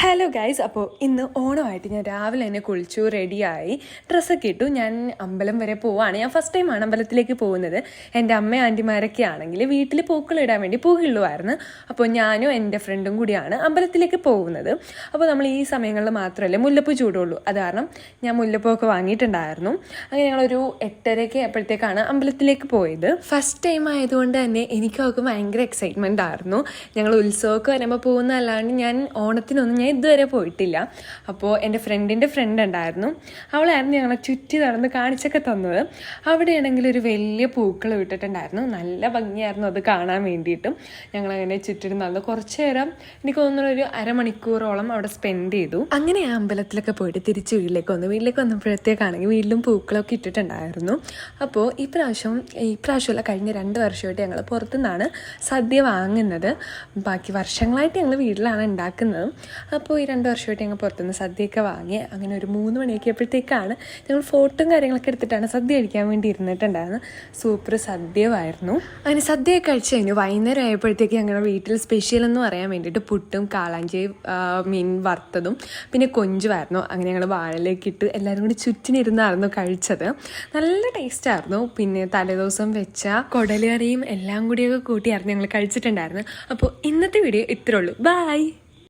Hello guys അപ്പോൾ ഇന്ന് ഓണമായിട്ട് ഞാൻ രാവിലെ തന്നെ കുളിച്ചു റെഡിയായി ഡ്രസ്സൊക്കെ ഇട്ടു. ഞാൻ അമ്പലം വരെ പോവാണ്. ഞാൻ ഫസ്റ്റ് ടൈമാണ് അമ്പലത്തിലേക്ക് പോകുന്നത്. എന്റെ അമ്മ ആന്റിമാരൊക്കെ ആണെങ്കിൽ വീട്ടിൽ പൂക്കളിടാൻ വേണ്ടി പൂക്കളുമായിരുന്നു അപ്പോൾ ഞാനും എന്റെ ഫ്രണ്ടും കൂടിയാണ് അമ്പലത്തിലേക്ക് പോകുന്നത്. അപ്പോൾ നമ്മൾ ഈ സമയങ്ങളിൽ മാത്രമല്ലേ മുല്ലപ്പൂ ചൂടുള്ളൂ. അത് കാരണം ഞാൻ മുല്ലപ്പൂ ഒക്കെ വാങ്ങിയിട്ടുണ്ടായിരുന്നു. അങ്ങനെ ഞങ്ങളൊരു എട്ടരയ്ക്ക് അപ്പോഴത്തേക്കാണ് അമ്പലത്തിലേക്ക് പോയത്. ഫസ്റ്റ് ടൈം ആയതുകൊണ്ട് തന്നെ എനിക്കൊക്കെ ഭയങ്കര എക്സൈറ്റ്മെന്റ് ആയിരുന്നു. ഞങ്ങൾ ഉത്സവമൊക്കെ വരുമ്പോൾ പോകുന്നതല്ലാണ്ട് ഞാൻ ഓണത്തിനൊന്നും ഇതുവരെ പോയിട്ടില്ല. അപ്പോൾ എന്റെ ഫ്രണ്ടിന്റെ ഫ്രണ്ട് ഉണ്ടായിരുന്നു. അവളായിരുന്നു ഞങ്ങളെ ചുറ്റി നടന്ന് കാണിച്ചൊക്കെ തന്നത്. അവിടെയാണെങ്കിൽ ഒരു വലിയ പൂക്കൾ വിട്ടിട്ടുണ്ടായിരുന്നു നല്ല ഭംഗിയായിരുന്നു അത് കാണാൻ വേണ്ടിയിട്ടും. ഞങ്ങളങ്ങനെ ചുറ്റിട്ട് നടന്നു. കുറച്ച് നേരം എനിക്ക് തോന്നുന്നു ഒരു അരമണിക്കൂറോളം അവിടെ സ്പെൻഡ് ചെയ്തു. അങ്ങനെ ആ അമ്പലത്തിലൊക്കെ പോയിട്ട് തിരിച്ച് വീട്ടിലേക്ക് വന്നു. വീട്ടിലേക്ക് വന്നപ്പോഴത്തേക്കാണെങ്കിൽ വീട്ടിലും പൂക്കളൊക്കെ ഇട്ടിട്ടുണ്ടായിരുന്നു. അപ്പോൾ ഈ പ്രാവശ്യം ഈ പ്രാവശ്യമല്ല കഴിഞ്ഞ രണ്ട് വർഷമായിട്ട് ഞങ്ങൾ പുറത്തുനിന്നാണ് സദ്യ വാങ്ങുന്നത്. ബാക്കി വർഷങ്ങളായിട്ട് ഞങ്ങൾ വീട്ടിലാണ് ഉണ്ടാക്കുന്നത്. അപ്പോൾ ഈ രണ്ട് വർഷമായിട്ട് ഞങ്ങൾ പുറത്തുനിന്ന് സദ്യയൊക്കെ വാങ്ങി. അങ്ങനെ ഒരു മൂന്ന് മണിയൊക്കെ ആയപ്പോഴത്തേക്കാണ് ഞങ്ങൾ ഫോട്ടോയും കാര്യങ്ങളൊക്കെ എടുത്തിട്ടാണ് സദ്യ കഴിക്കാൻ വേണ്ടി ഇരുന്നിട്ടുണ്ടായിരുന്നു സൂപ്പർ സദ്യമായിരുന്നു അങ്ങനെ സദ്യയൊക്കെ കഴിച്ച് കഴിഞ്ഞു. വൈകുന്നേരം ആയപ്പോഴത്തേക്ക് ഞങ്ങളുടെ വീട്ടിൽ സ്പെഷ്യൽ എന്ന് പറയാൻ വേണ്ടിയിട്ട് പുട്ടും കാളാഞ്ചി മീൻ വറുത്തതും പിന്നെ കൊഞ്ചുമായിരുന്നു. അങ്ങനെ ഞങ്ങൾ വാഴയിലേക്ക് ഇട്ട് എല്ലാവരും കൂടി ചുറ്റിനിരുന്നായിരുന്നു കഴിച്ചത്. നല്ല ടേസ്റ്റായിരുന്നു പിന്നെ തലേദിവസം വെച്ച കൊടലുകറിയും എല്ലാം കൂടിയൊക്കെ കൂട്ടിയായിരുന്നു ഞങ്ങൾ കഴിച്ചിട്ടുണ്ടായിരുന്നു അപ്പോൾ ഇന്നത്തെ വീഡിയോ ഇത്രയുള്ളൂ ബായ്